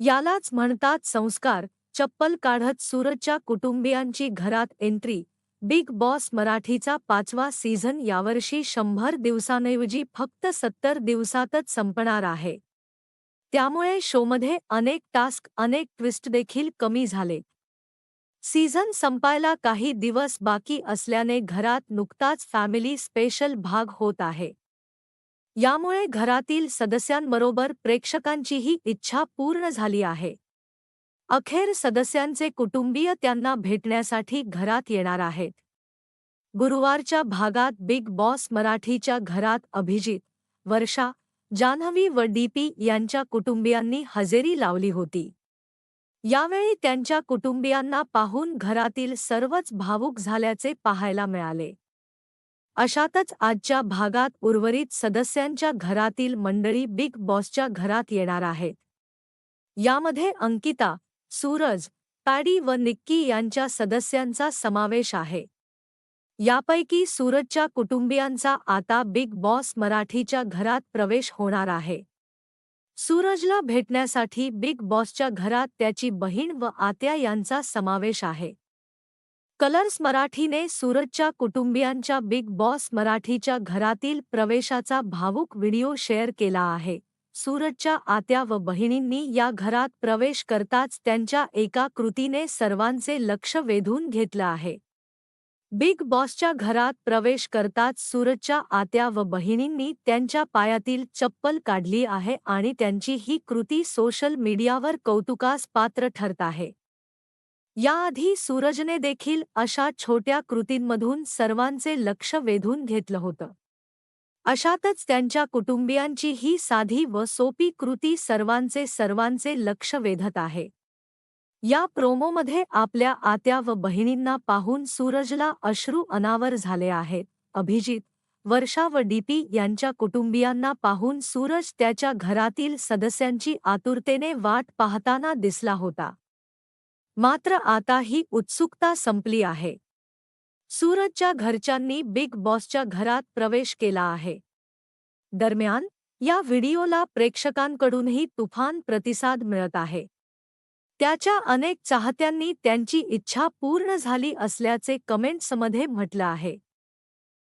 यालाच म्हणतात संस्कार. चप्पल काढत सूरजच्या कुटुंबियांची घरात एंट्री. बिग बॉस मराठीचा पाचवा सीझन यावर्षी शंभर दिवसांऐवजी फक्त सत्तर दिवसातच संपणार आहे. त्यामुळे शोमध्ये अनेक टास्क अनेक ट्विस्ट देखील कमी झाले. सीझन संपायला काही दिवस बाकी असल्याने घरात नुकताच फॅमिली स्पेशल भाग होत आहे. यामुळे घरातील सदस्यांबरोबर प्रेक्षकांचीही इच्छा पूर्ण झाली आहे. अखेर सदस्यांचे कुटुंबीय त्यांना भेटण्यासाठी घरात येणार आहेत. गुरुवारच्या भागात बिग बॉस मराठीच्या घरात अभिजित वर्षा जान्हवी व डीपी यांच्या कुटुंबियांनी हजेरी लावली होती. यावेळी त्यांच्या कुटुंबियांना पाहून घरातील सर्वच भावूक झाल्याचे पाहायला मिळाले. अशातच आजच्या भागात उर्वरित सदस्यांच्या घरातील मंडळी बिग बॉसच्या घरात येणार आहेत. यामध्ये अंकिता सूरज पॅडी व निक्की यांच्या सदस्यांचा समावेश आहे. यापैकी सूरजच्या कुटुंबियांचा आता बिग बॉस मराठीच्या घरात प्रवेश होणार आहे. सूरजला भेटण्यासाठी बिग बॉसच्या घरात त्याची बहीण व आत्या यांचा समावेश आहे. कलर्स मराठीने सूरजच्या कुटुंबियांच्या बिग बॉस मराठीच्या घरातील प्रवेशाचा भावूक व्हिडिओ शेअर केला आहे. सूरजच्या आत्या व बहिणींनी या घरात प्रवेश करताच त्यांच्या एका कृतीने सर्वांचे लक्ष वेधून घेतलं आहे. बिग बॉसच्या घरात प्रवेश करताच सूरजच्या आत्या व बहिणींनी त्यांच्या पायातील चप्पल काढली आहे आणि त्यांची ही कृती सोशल मीडियावर कौतुकास पात्र ठरत आहे. याआधी सूरजने देखील अशा छोट्या कृतींमधून सर्वांचे लक्ष वेधून घेतलं होतं. अशातच त्यांच्या कुटुंबियांची ही साधी व सोपी कृती सर्वांचे सर्वांचे लक्ष वेधत आहे. या प्रोमोमध्ये आपल्या आत्या व बहिणींना पाहून सूरजला अश्रू अनावर झाले आहेत. अभिजित वर्षा व डीपी यांच्या कुटुंबियांना पाहून सूरज त्याच्या घरातील सदस्यांची आतुरतेने वाट पाहताना दिसला होता. मात्र आता ही उत्सुकता संपली आहे. सूरजच्या घरच्यांनी बिग बॉसच्या घरात प्रवेश केला आहे. दरम्यान या व्हिडिओला प्रेक्षकांकडूनही तुफान प्रतिसाद मिळत आहे. त्याच्या अनेक चाहत्यांनी त्यांची इच्छा पूर्ण झाली असल्याचे कमेंट्समध्ये म्हटलं आहे.